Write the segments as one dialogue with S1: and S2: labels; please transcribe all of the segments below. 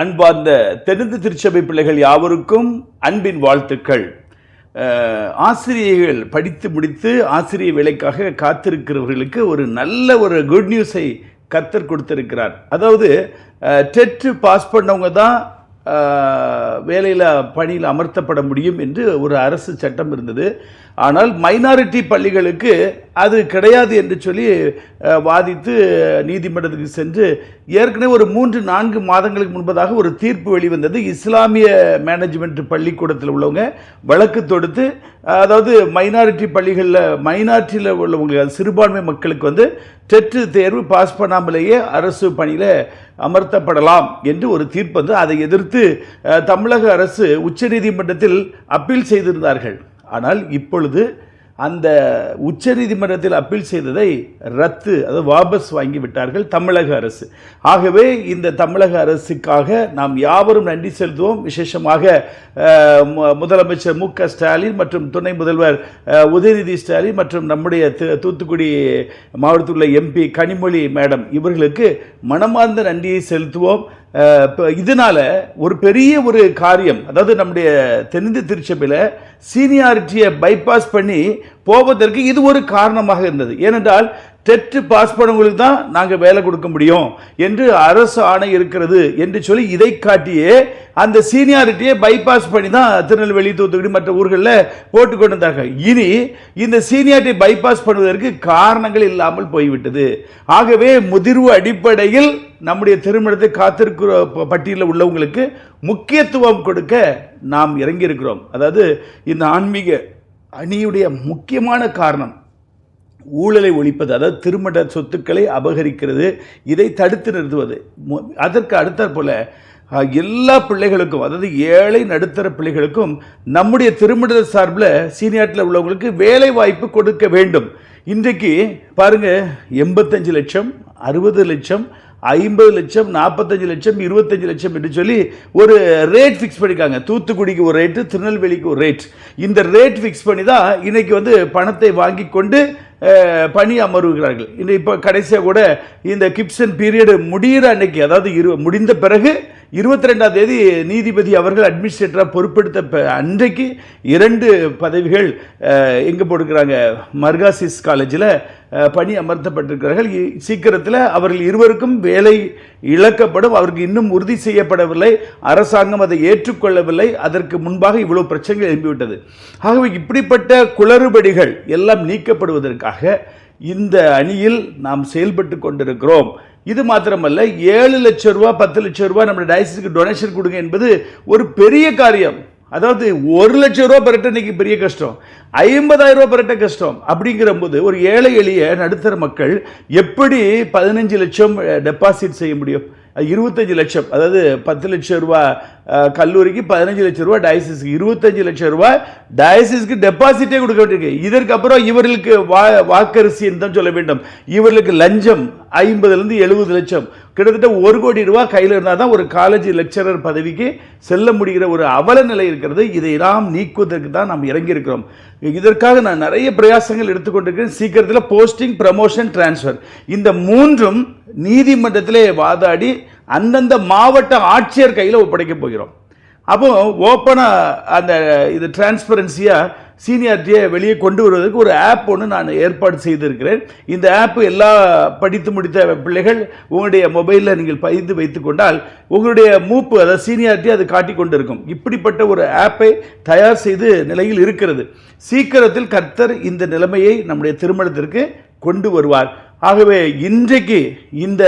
S1: அன்பார்ந்த தென்னிந்து திருச்சபை பிள்ளைகள் யாவருக்கும் அன்பின் வாழ்த்துக்கள். ஆசிரியர்கள் படித்து முடித்து ஆசிரிய வேலைக்காக காத்திருக்கிறவர்களுக்கு ஒரு நல்ல ஒரு குட் நியூஸை கத்தர் கொடுத்திருக்கிறார். அதாவது டெட்டு பாஸ் பண்ணவங்க தான் வேலையில் பணியில் அமர்த்தப்பட முடியும் என்று ஒரு அரசு சட்டம் இருந்தது. ஆனால் மைனாரிட்டி பள்ளிகளுக்கு அது கிடையாது என்று சொல்லி வாதித்து நீதிமன்றத்துக்கு சென்று ஏற்கனவே ஒரு மூன்று நான்கு மாதங்களுக்கு முன்பதாக ஒரு தீர்ப்பு வெளிவந்தது. இஸ்லாமிய மேனேஜ்மெண்ட் பள்ளிக்கூடத்தில் உள்ளவங்க வழக்கு தொடுத்து அதாவது மைனாரிட்டி பள்ளிகளில் மைனாரிட்டியில் உள்ளவங்க சிறுபான்மை மக்களுக்கு வந்து டெட்டு தேர்வு பாஸ் பண்ணாமலேயே அரசு பணியில் அமர்த்தப்படலாம் என்று ஒரு தீர்ப்பு வந்து அதை எதிர்த்து தமிழக அரசு உச்சநீதிமன்றத்தில் அப்பீல் செய்திருந்தார்கள். ஆனால் இப்பொழுது அந்த உச்சநீதிமன்றத்தில் அப்பீல் செய்ததை ரத்து அதாவது வாபஸ் வாங்கி விட்டார்கள் தமிழக அரசு. ஆகவே இந்த தமிழக அரசுக்காக நாம் யாவரும் நன்றி செலுத்துவோம். விசேஷமாக மு- முதலமைச்சர் மு க ஸ்டாலின் மற்றும் துணை முதல்வர் உதயநிதி ஸ்டாலின் மற்றும் நம்முடைய தூத்துக்குடி மாவட்டத்தில் உள்ள எம்பி கனிமொழி மேடம் இவர்களுக்கு மனமார்ந்த நன்றியை செலுத்துவோம். இதனால ஒரு பெரிய ஒரு காரியம் அதாவது நம்முடைய தென்னிந்திய திருச்சபையில் சீனியாரிட்டியை பைபாஸ் பண்ணி போவதற்கு இது ஒரு காரணமாக இருந்தது. ஏனென்றால் டெட்டு பாஸ் பண்ணவங்களுக்கு தான் நாங்கள் வேலை கொடுக்க முடியும் என்று அரசு ஆணை இருக்கிறது என்று சொல்லி இதை காட்டியே அந்த சீனியாரிட்டியை பைபாஸ் பண்ணி தான் திருநெல்வேலி தூத்துக்குடி மற்ற ஊர்களில் போட்டு கொண்டு வந்தார்கள் இனி இந்த சீனியாரிட்டி பைபாஸ் பண்ணுவதற்கு காரணங்கள் இல்லாமல் போய்விட்டது. ஆகவே முதிர்வு அடிப்படையில் நம்முடைய திருமணத்தை காத்திருக்கிற ப- பட்டியலில் உள்ளவங்களுக்கு முக்கியத்துவம் கொடுக்க நாம் இறங்கியிருக்கிறோம். அதாவது இந்த ஆன்மீக அணியுடைய முக்கியமான காரணம் ஊழலை ஒழிப்பது அதாவது திருமண சொத்துக்களை அபகரிக்கிறது இதை தடுத்து நிறுத்துவது. அதற்கு அடுத்தாற் போல எல்லா பிள்ளைகளுக்கும் அதாவது ஏழை நடுத்தர பிள்ளைகளுக்கும் நம்முடைய திருமண சார்பில் சீனியாட்டில் உள்ளவங்களுக்கு வேலை வாய்ப்பு கொடுக்க வேண்டும். இன்றைக்கு பாருங்க எண்பத்தஞ்சு லட்சம் அறுபது லட்சம் ஐம்பது லட்சம் நாற்பத்தஞ்சு லட்சம் இருபத்தஞ்சு லட்சம் என்று சொல்லி ஒரு ரேட் ஃபிக்ஸ் பண்ணிக்காங்க தூத்துக்குடிக்கு ஒரு ரேட்டு திருநெல்வேலிக்கு ஒரு ரேட் இந்த ரேட் ஃபிக்ஸ் பண்ணி தான் இன்னைக்கு வந்து பணத்தை வாங்கி கொண்டு பணி அமர்வுகிறார்கள். இந்த இப்போ கடைசியாக கூட இந்த கிப்சன் பீரியடு முடிகிற அன்னைக்கு அதாவது இரு முடிந்த பிறகு இருபத்தி ரெண்டாம் தேதி நீதிபதி அவர்கள் அட்மினிஸ்ட்ரேட்டராக பொறுப்பெடுத்த அன்றைக்கு இரண்டு பதவிகள் எங்கே போட்டுக்கிறாங்க மர்காசிஸ் காலேஜில் பணி அமர்த்தப்பட்டிருக்கிறார்கள். இ- சீக்கிரத்தில் அவர்கள் இருவருக்கும் வேலை இழக்கப்படும். அவருக்கு இன்னும் உறுதி செய்யப்படவில்லை. அரசாங்கம் அதை ஏற்றுக்கொள்ளவில்லை. அதற்கு முன்பாக இவ்வளோ பிரச்சனைகள் எழும்பிவிட்டது. ஆகவே இப்படிப்பட்ட குளறுபடிகள் எல்லாம் நீக்கப்படுவதற்காக இந்த அணியில் நாம் செயல்பட்டு கொண்டிருக்கிறோம். இது மாத்திரமல்ல ஏழு லட்சம் ரூபா பத்து லட்சம் ரூபா நம்ம டயசிஸுக்கு டொனேஷன் கொடுங்க என்பது ஒரு பெரிய காரியம். அதாவது ஒரு லட்சம் ரூபா பெறட்ட இன்னைக்கு பெரிய கஷ்டம். ஐம்பதாயிரம் ரூபா பெறட்ட கஷ்டம். அப்படிங்கிற போது ஒரு ஏழை எளிய நடுத்தர மக்கள் எப்படி பதினஞ்சு லட்சம் டெபாசிட் செய்ய முடியும்? இருபத்தஞ்சு லட்சம். அதாவது பத்து லட்சம் ரூபா கல்லூரிக்கு பதினஞ்சு லட்சம் ரூபா டயசிஸ்க்கு இருபத்தஞ்சு லட்சம் ரூபா டயசிஸ்க்கு டெபாசிட்டே கொடுக்க வேண்டியிருக்கு. இதற்கப்புறம் இவர்களுக்கு வா வாக்கரிசின்னு தான் சொல்ல வேண்டும். இவர்களுக்கு லஞ்சம் ஐம்பதுலேருந்து எழுபது லட்சம். கிட்டத்தட்ட ஒரு கோடி ரூபாய் கையில் இருந்தால் தான் ஒரு காலேஜ் லெக்சரர் பதவிக்கு செல்ல முடிகிற ஒரு அவல நிலை இருக்கிறது. இதை நாம் நீக்குவதற்கு தான் நாம் இறங்கியிருக்கிறோம். இதற்காக நான் நிறைய பிரயாசங்கள் எடுத்துக்கொண்டிருக்கிறேன். சீக்கிரத்தில் போஸ்டிங் ப்ரமோஷன் டிரான்ஸ்ஃபர் இந்த மூன்றும் நீதிமன்றத்திலே வாதாடி அந்தந்த மாவட்ட ஆட்சியர் கையில் ஒப்படைக்க போகிறோம். அப்போது ஓப்பனாக அந்த இது டிரான்ஸ்பரன்சியாக சீனியாரிட்டியை வெளியே கொண்டு வருவதற்கு ஒரு ஆப் ஒன்று நான் ஏற்பாடு செய்திருக்கிறேன். இந்த ஆப் எல்லா படித்து முடித்த பிள்ளைகள் உங்களுடைய மொபைலில் நீங்கள் பதிந்து வைத்து கொண்டால் உங்களுடைய மூப்பு அதாவது சீனியாரிட்டி அது காட்டிக் கொண்டிருக்கும். இப்படிப்பட்ட ஒரு ஆப்பை தயார் செய்து நிலையில் இருக்கிறது. சீக்கிரத்தில் கர்த்தர் இந்த நிலைமையை நம்முடைய திருமணத்திற்கு கொண்டு வருவார். ஆகவே இன்றைக்கு இந்த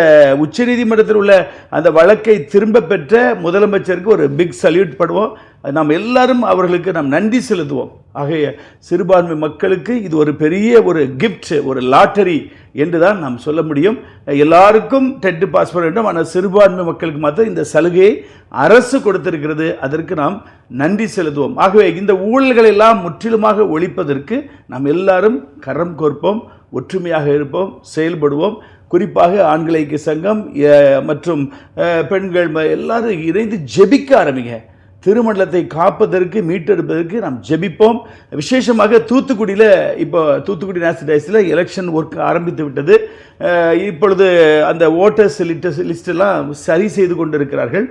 S1: உச்சநீதிமன்றத்தில் உள்ள அந்த வழக்கை திரும்ப பெற்ற முதலமைச்சருக்கு ஒரு பிக் சல்யூட் பண்ணுவோம் நாம் எல்லாரும் அவர்களுக்கு நாம் நன்றி செலுத்துவோம். ஆகைய சிறுபான்மை மக்களுக்கு இது ஒரு பெரிய ஒரு கிஃப்ட் ஒரு லாட்டரி என்று தான் நாம் சொல்ல முடியும். எல்லாருக்கும் டெட்டு பாஸ் பண்ண வேண்டும். ஆனால் சிறுபான்மை மக்களுக்கு மாத்திரம் இந்த சலுகையை அரசு கொடுத்திருக்கிறது. அதற்கு நாம் நன்றி செலுத்துவோம். ஆகவே இந்த ஊழல்களை எல்லாம் முற்றிலுமாக ஒழிப்பதற்கு நாம் எல்லாரும் கரம் கோர்ப்போம் ஒற்றுமையாக இருப்போம் செயல்படுவோம். குறிப்பாக ஆண்களைக்கு சங்கம் மற்றும் பெண்கள் எல்லாரும் இணைந்து ஜெபிக்க ஆரம்பிங்க. திருமண்டலத்தை காப்பதற்கு மீட்டெடுப்பதற்கு நாம் ஜெபிப்போம். விசேஷமாக தூத்துக்குடியில் இப்போ தூத்துக்குடி நேஷனல் எலெக்ஷன் ஒர்க் ஆரம்பித்து விட்டது. இப்பொழுது அந்த ஓட்டர்ஸ் லிஸ்ட் லிஸ்டெல்லாம் சரி செய்து கொண்டிருக்கிறார்கள்.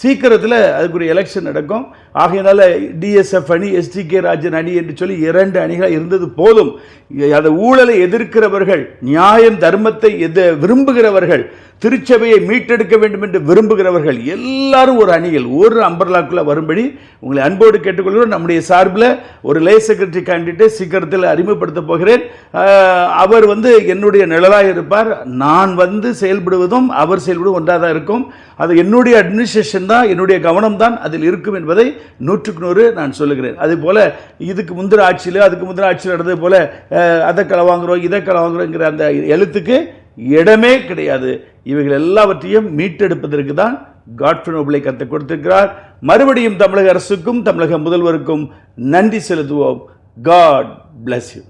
S1: சீக்கிரத்தில் அதுக்குரிய எலெக்ஷன் நடக்கும். ஆகையினால டிஎஸ்எஃப் அணி எஸ்டிகே ராஜன் அணி என்று சொல்லி இரண்டு அணிகள் இருந்தது போதும். அந்த ஊழலை எதிர்க்கிறவர்கள் நியாயம் தர்மத்தை எது விரும்புகிறவர்கள் திருச்சபையை மீட்டெடுக்க வேண்டும் என்று விரும்புகிறவர்கள் எல்லாரும் ஒரு அணிகள் ஒரு அம்பர்லாக்குள்ள வரும்படி உங்களை அன்போடு கேட்டுக்கொள்கிறோம். நம்முடைய சார்பில் ஒரு லே செக்ரட்டரி கேண்டிடேட் சீக்கிரத்தில் அறிமுகப்படுத்த போகிறேன். அவர் வந்து என்னுடைய நிழலாக இருப்பார். நான் வந்து செயல்படுவதும் அவர் செயல்படுவதும் ஒன்றாக தான் இருக்கும். அது என்னுடைய அட்மினிஸ்ட்ரேஷன் தான் என்னுடைய கவனம் தான் அதில் இருக்கும் என்பதை நூற்றுக்கு நூறு நான் சொல்லுகிறேன். அதே போல் இதுக்கு முந்திர ஆட்சியில் அதுக்கு முந்திர ஆட்சியில் நடந்தது போல் அதை களை வாங்குறோம் இதை களை வாங்குகிறோங்கிற அந்த எழுத்துக்கு இடமே கிடையாது. இவைகள் எல்லாவற்றையும் மீட்டெடுப்பதற்கு தான் காட்ஃபி நோபலை கற்றுக் கொடுத்திருக்கிறார். மறுபடியும் தமிழக அரசுக்கும் தமிழக முதல்வருக்கும் நன்றி செலுத்துவோம். God bless you.